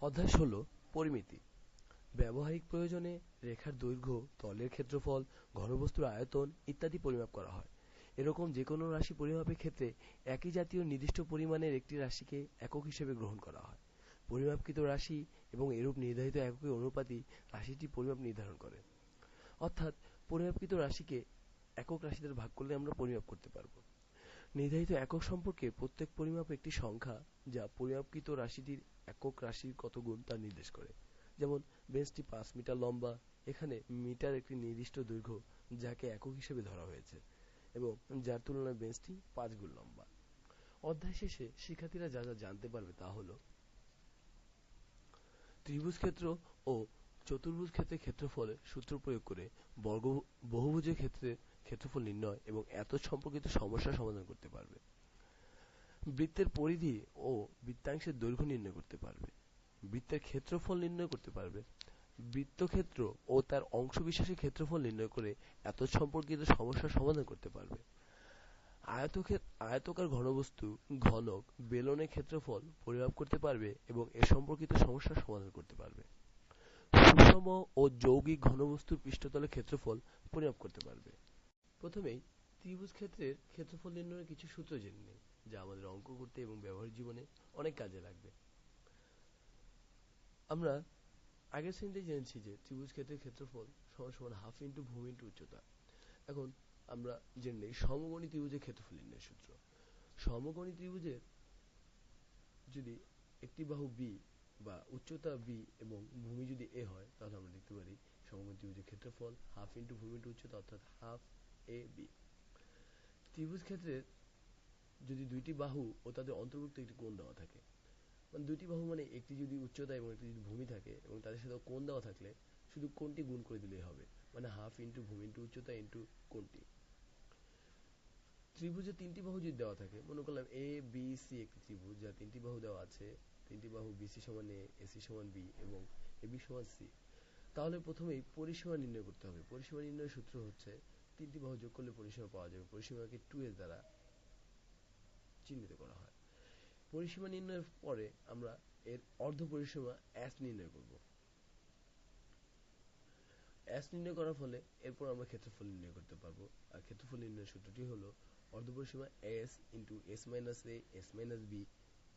অধ্যায় ষোলো, পরিমিতি। ব্যবহারিক প্রয়োজনে রেখার দৈর্ঘ্য, তলের ক্ষেত্রফল, ঘনবস্তুর আয়তন ইত্যাদি পরিমাপ করা হয়। এরকম যে কোনো রাশি পরিমাপের ক্ষেত্রে একই জাতীয় নির্দিষ্ট পরিমাণের একটি রাশিকে একক হিসেবে গ্রহণ করা হয়। পরিমাপকৃত রাশি এবং এরূপ নির্ধারিত এককের অনুপাতই রাশিটি পরিমাপ নির্ধারণ করে। অর্থাৎ পরিমাপকৃত রাশিকে একক রাশি দ্বারা ভাগ করলে আমরা পরিমাপ করতে পারব। নির্ধারিত একক সম্পর্কে প্রত্যেক পরিমাপ একটি সংখ্যা যা পরিমাপকৃত রাশিটির একক রাশির কত গুণ তা নির্দেশ করে। যেমন, বেঞ্চটি পাঁচ মিটার লম্বা, এখানে মিটার একটি নির্দিষ্ট দৈর্ঘ্য যাকে একক হিসেবে ধরা হয়েছে, এবং যার তুলনায় বেঞ্চটি পাঁচ গুণ লম্বা। অধ্যায় শেষে শিক্ষার্থীরা যা যা জানতে পারবে তা হলো, ত্রিভুজ ক্ষেত্র ও চতুর্ভুজ ক্ষেত্রের ক্ষেত্রফলের সূত্র প্রয়োগ করে বর্গ বহুভুজের ক্ষেত্রে ক্ষেত্রফল নির্ণয় এবং এত সম্পর্কিত সমস্যার সমাধান করতে পারবে। বৃত্তের পরিধি ও বৃত্তাংশের দৈর্ঘ্য নির্ণয় করতে পারবে। বৃত্তের ক্ষেত্রফল নির্ণয় করতে পারবে। বৃত্তক্ষেত্র ও তার অংশবিশেষের ক্ষেত্রফল নির্ণয় করে এত সম্পর্কিত সমস্যার সমাধান করতে পারবে। আয়তকার ঘনবস্তু, ঘনক বেলনের ক্ষেত্রফল পরিমাপ করতে পারবে এবং এ সম্পর্কিত সমস্যার সমাধান করতে পারবে। সুষম ও যৌগিক ঘনবস্তুর পৃষ্ঠতলের ক্ষেত্রফল পরিমাপ করতে পারবে। প্রথমেই ত্রিভুজ ক্ষেত্রের ক্ষেত্রফল নির্ণয়ের কিছু সূত্র জেনে নিই যা আমাদের অঙ্ক করতে এবং ব্যবহারিক জীবনে অনেক কাজে লাগবে। আমরা আগের শ্রেণীতে জেনেছি যে ত্রিভুজ ক্ষেত্রের ক্ষেত্রফল সমান সমান হাফ ইন্টু ভূমি ইন্টু উচ্চতা। এখন আমরা জেনে নিই সমকোণী ত্রিভুজের ক্ষেত্রফল নির্ণয়ের সূত্র। সমকোণী ত্রিভুজের যদি একটি বাহু বি বা উচ্চতা বি এবং ভূমি যদি এ হয়, তাহলে আমরা লিখতে পারি সমকোণী ত্রিভুজের ক্ষেত্রফল হাফ ইন্টু ভূমি ইন্টু উচ্চতা অর্থাৎ হাফ এ বি ত্রিভুজ ক্ষেত্রের যদি দুইটি বাহু ও তাদের অন্তর্ভুক্ত একটি কোণ দেওয়া থাকে মানে দুইটি বাহু মানে একটি যদি উচ্চতা এবং একটি যদি ভূমি থাকে এবং তাদের সাথে কোণ দেওয়া থাকলে শুধু কোণটি গুণ করে দিলেই হবে মানে হাফ ইন্টু ভূমি ইন্টু উচ্চতা ইন্টু কোণটি। ত্রিভুজে তিনটি বাহু যদি দেওয়া থাকে, মনে করলাম এ বি সি একটি ত্রিভুজ, যা তিনটি বাহু দেওয়া আছে, তিনটি বাহু বিসি সমান এ এসি সমান বি এবং এবি সমান সি তাহলে প্রথমেই পরিসীমা নির্ণয় করতে হবে। পরিসীমা নির্ণয়ের সূত্র হচ্ছে তিনটি বাহু যোগ করলে পরিসীমা পাওয়া যাবে। পরিসীমাকে টু এর দ্বারা চিহ্নিত করা হয়। পরিসীমা নির্ণয়ের পরে আমরা এর অর্ধ পরিসীমা এস নির্ণয় করব। এস নির্ণয় করার ফলে এরপর আমরা ক্ষেত্রফল নির্ণয় করতে পারব। আর ক্ষেত্রফল নির্ণয়ের সূত্রটি হলো অর্ধ পরিসীমা s into s minus a s minus b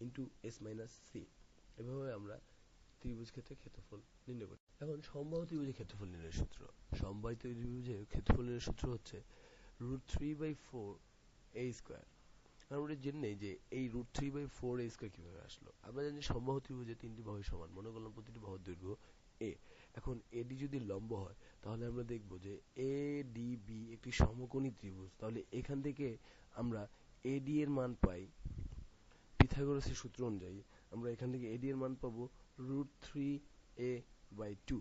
into s minus c এভাবে আমরা ত্রিভুজ ক্ষেত্রে ক্ষেত্রফল নির্ণয় করি। এখন সমবাহু ত্রিভুজের ক্ষেত্রফল নির্ণয়ের সূত্র। সমবাহু ত্রিভুজের ক্ষেত্রফল নির্ণয়ের সূত্র হচ্ছে root three by four a square আমরা জেনে নেই যে এই root three by four a square কীভাবে আসলো। আমরা জানি সমবাহু ত্রিভুজে তিনটি বাহু সমান। মনে করলাম প্রতিটি বাহুর দৈর্ঘ্য এ এখন এডি যদি লম্ব হয়, তাহলে আমরা দেখব যে এ ডি বি একটি সমকোণী ত্রিভুজ। তাহলে এখান থেকে আমরা এডি এর মান পাই পিথাগোরাসের সূত্র অনুযায়ী। আমরা এখান থেকে এডি এর মান পাবো থ্রি এ বাই টু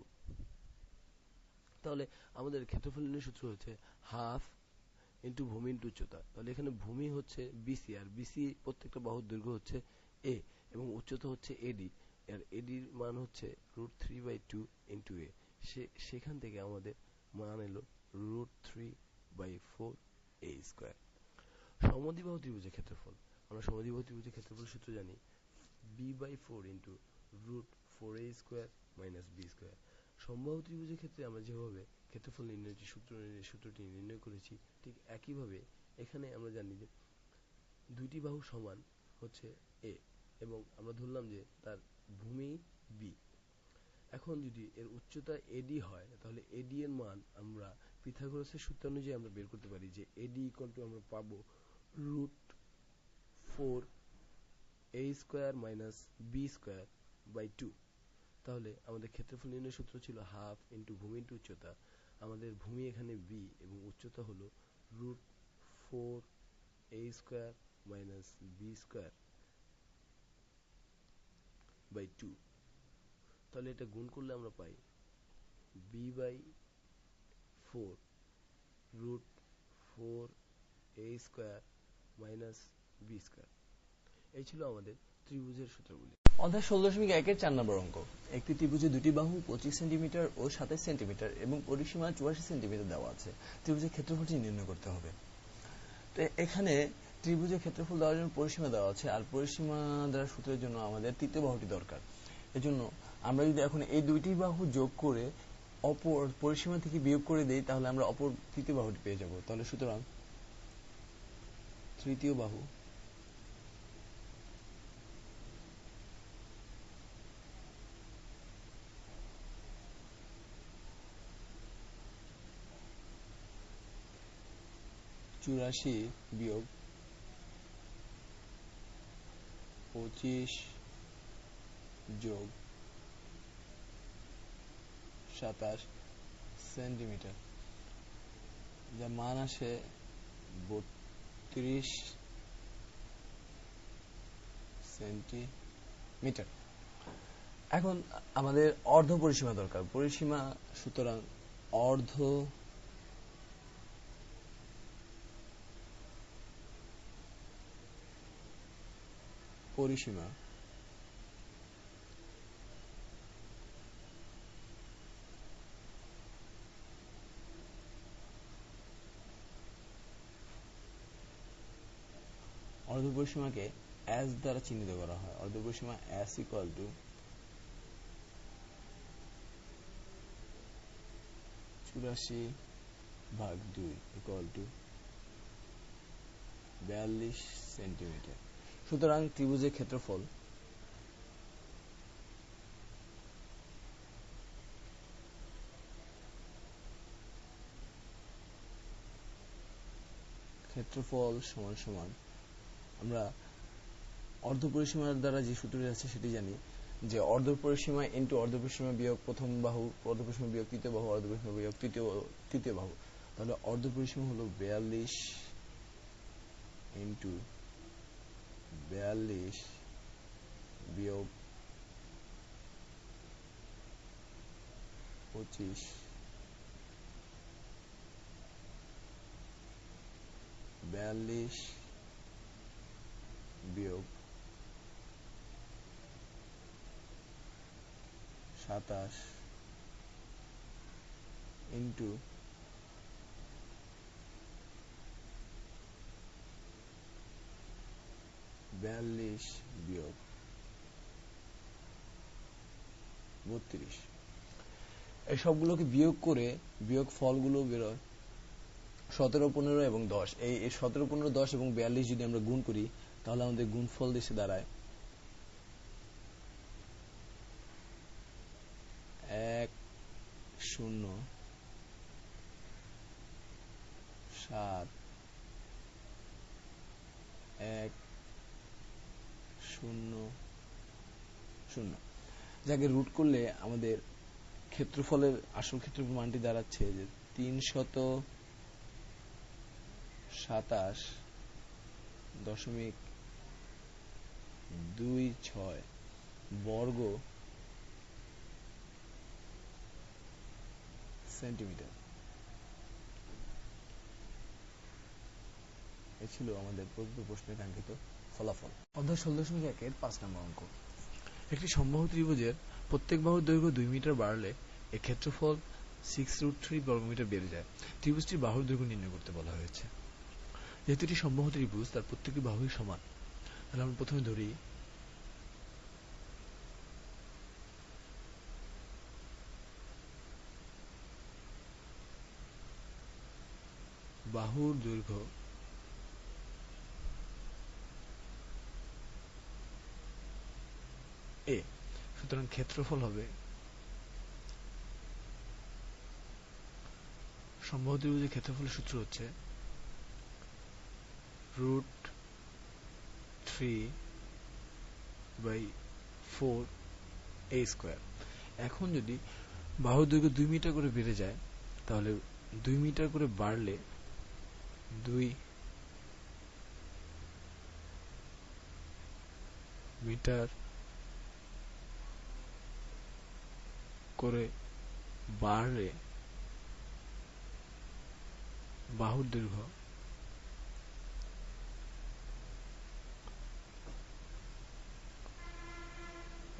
তাহলে আমাদের ক্ষেত্রফল নির্ণয় সূত্র হচ্ছে হাফ ইন্টু ভূমি ইন্টু উচ্চতা। তাহলে এখানে ভূমি হচ্ছে বিসি আর বিসি প্রত্যেকটা বাহুর দৈর্ঘ্য হচ্ছে এ এবং উচ্চতা হচ্ছে এডি আর এডির মান হচ্ছে root three by two into a সেখান থেকে আমাদের মান এলো root three by four a square সমদ্বিবাহু ত্রিভুজের ক্ষেত্রফল। আমরা সমদ্বিবাহু ত্রিভুজের ক্ষেত্রফল সূত্র জানি b by four into root four a square minus b square সমবাহু ত্রিভুজের ক্ষেত্রে আমরা যেভাবে ক্ষেত্রফল নির্ণয়টি সূত্র সূত্রটি নির্ণয় করেছি, ঠিক একইভাবে এখানে আমরা জানি যে দুইটি বাহু সমান হচ্ছে এ এবং আমরা ধরলাম যে তার ভূমি বি এখন যদি এর উচ্চতা এডি হয়, তাহলে এডি এর মান আমরা পিথাগোরাসের সূত্র অনুযায়ী আমরা বের করতে পারি যে এডি ইকুয়াল টু আমরা পাবো root four a square minus b square by two তাহলে আমাদের ক্ষেত্রফল নির্ণয় সূত্র ছিল হাফ ইন্টু ভূমি ইন্টু উচ্চতা। আমাদের ভূমি এখানে বি এবং উচ্চতা হলো root four a square minus b square by two তাহলে এটা গুণ করলে আমরা পাই b by four root four a square minus b square এই ছিল আমাদের ত্রিভুজের সূত্রগুলি। অধ্যায় ষোলো দশমিক একের চার নম্বর অঙ্ক। একটি ত্রিভুজে দুটি বাহু পঁচিশ সেন্টিমিটার ও সাতাশ সেন্টিমিটার এবং পরিসীমা চুয়াশি সেন্টিমিটার দেওয়া আছে। ত্রিভুজের ক্ষেত্রফলটি নির্ণয় করতে হবে। তো এখানে ত্রিভুজের ক্ষেত্রফল দেওয়ার জন্য পরিসীমা দেওয়া আছে আর পরিসীমা দেওয়ার সূত্রের জন্য আমাদের তৃতীয় বাহুটি দরকার। এজন্য আমরা যদি এখন এই দুইটি বাহু যোগ করে অপর পরিসীমা থেকে বিয়োগ করে দেই, তাহলে আমরা অপর তৃতীয় বাহুটি পেয়ে যাব। তাহলে সুতরাং তৃতীয় বাহু চুরাশি বিয়োগ পঁচিশ যোগ সাতাশ সেন্টিমিটার। যা মান আসে বত্রিশ সেন্টিমিটার। এখন আমাদের অর্ধ পরিসীমা দরকার। পরিসীমা সুতরাং অর্ধ পরিসীমা। অর্ধপরিসীমাকে এস দ্বারা চিহ্নিত করা হয়। অর্ধপরিসীমা এস ইকুয়াল টু চুরাশি ভাগ দুই ইকুয়াল টু বিয়াল্লিশ সেন্টিমিটার সুতরাং ত্রিভুজের ক্ষেত্রফল ক্ষেত্রফল সমান সমান। আমরা অর্ধ পরিসীমার দ্বারা যে সূত্রটি আছে সেটি জানি যে অর্ধ পরিসীমা ইন্টু অর্ধ বিয়োগ প্রথম বাহু, অর্ধ পরিসীমা বিয়োগ তৃতীয় বাহু, অর্ধ পরিসীমা বিয়োগ তৃতীয় তৃতীয় বাহু। তাহলে অর্ধ পরিসীমা হলো বিয়াল্লিশ ইন্টু বিয়াল্লিশ বিয়োগ পঁচিশ বিয়াল্লিশ বিয়োগ সাতাশ ইন্টু বিয়াল্লিশ বিয়োগ বত্রিশ। এই সবগুলোকে বিয়োগ করে বিয়োগ ফলগুলো বেরোয় সতেরো, পনেরো এবং দশ। এই সতেরো, পনেরো, দশ এবং বিয়াল্লিশ যদি আমরা গুণ করি, তাহলে আমাদের গুণফল দেশে দাঁড়ায় এক, শূন্য, সাত এক শূন্য শূন্য। যাকে রুট করলে আমাদের ক্ষেত্রফলের আসল ক্ষেত্রফল মানটি দাঁড়াচ্ছে যে তিন শত সাতাশ দশমিক দুই ছয় বর্গ সেন্টিমিটার। এ ছিল আমাদের প্রশ্নের কাঙ্ক্ষিত ফলাফল। অধ্যায় ষোলো দশমিক একের পাঁচ নম্বর অঙ্ক। একটি সম্বাহু ত্রিভুজের প্রত্যেক বাহুর দৈর্ঘ্য দুই মিটার বাড়লে এর ক্ষেত্রফল সিক্স রুট থ্রি বর্গমিটার বেড়ে যায়। ত্রিভুজটির বাহুর দৈর্ঘ্য নির্ণয় করতে বলা হয়েছে। যেহেতু এটি সম্বাহু ত্রিভুজ তার প্রত্যেকটি বাহুই সমান। তাহলে আমরা প্রথমে ধরি বাহুর দৈর্ঘ্য এ। সুতরাং ক্ষেত্রফল হবে সম্ভব ত্রিভুজের ক্ষেত্রফলের সূত্র হচ্ছে root three by four a square. এখন যদি বাহুর দৈর্ঘ্য দুই মিটার করে বেড়ে যায়, তাহলে দুই মিটার করে বাড়লে দুই মিটার করে বাড়লে বাহুর দীর্ঘ।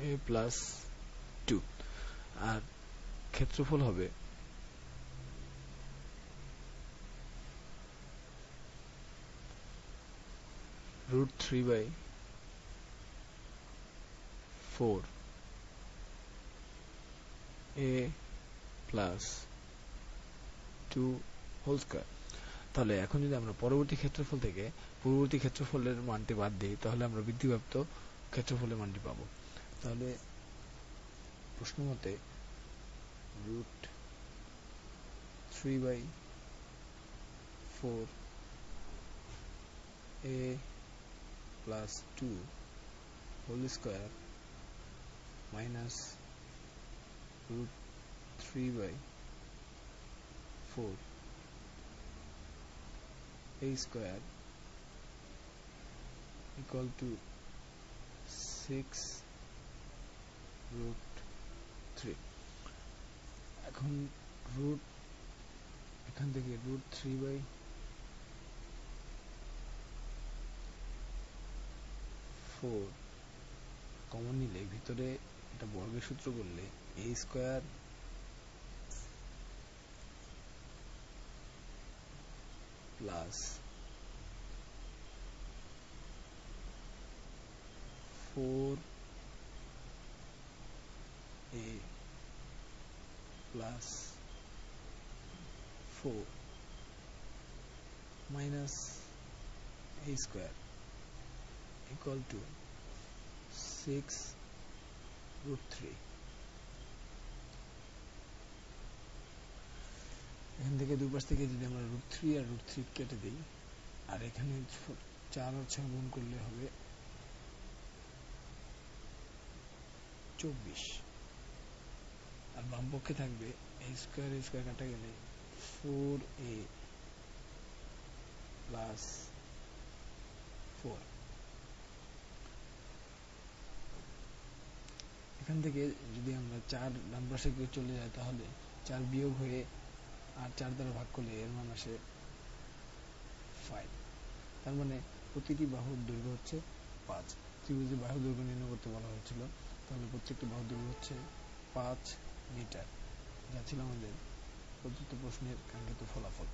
এ প্লাস টু আর ক্ষেত্রফল হবে root three by four a plus two whole square তাহলে এখন যদি আমরা পরবর্তী ক্ষেত্রফল থেকে পূর্ববর্তী ক্ষেত্রফলের মানটি বাদ দিই, তাহলে আমরা বৃদ্ধিপ্রাপ্ত ক্ষেত্রফলের মানটি পাবো। তাহলে প্রশ্ন মতে root three by four a plus two whole square minus root 3 by 4 a square equal to 6 root 3 এখন root এখান থেকে root 3 by 4 কমন নিলে ভিতরে এটা বর্গের সূত্র বললে a square plus four a plus four minus a square equal to 6 root 3 এখান থেকে দুই পাশ থেকে যদি আমরা রুট থ্রি আর রুট থ্রি কেটে দিই, আর এখানে চার আর ছয় গুণ করলে হবে চব্বিশ। আর বাম পক্ষে থাকবে এ স্কোয়ার এ স্কোয়ার কাটা গেলে ফোর এ প্লাস ফোর এখান থেকে যদি আমরা চার পাশে কেউ চলে যাই, তাহলে চার বিয়োগ হয়ে আর চার দ্বারা ভাগ করলে এর মান আসে ফাইভ তার মানে প্রতিটি বাহুর দৈর্ঘ্য হচ্ছে পাঁচ। ত্রিভুজের বাহু দৈর্ঘ্য নির্ণয় করতে বলা হয়েছিল, তাহলে প্রত্যেকটি বাহু দৈর্ঘ্য হচ্ছে পাঁচ মিটার। যা ছিল আমাদের প্রদত্ত প্রশ্নের কাঙ্ক্ষিত ফলাফল।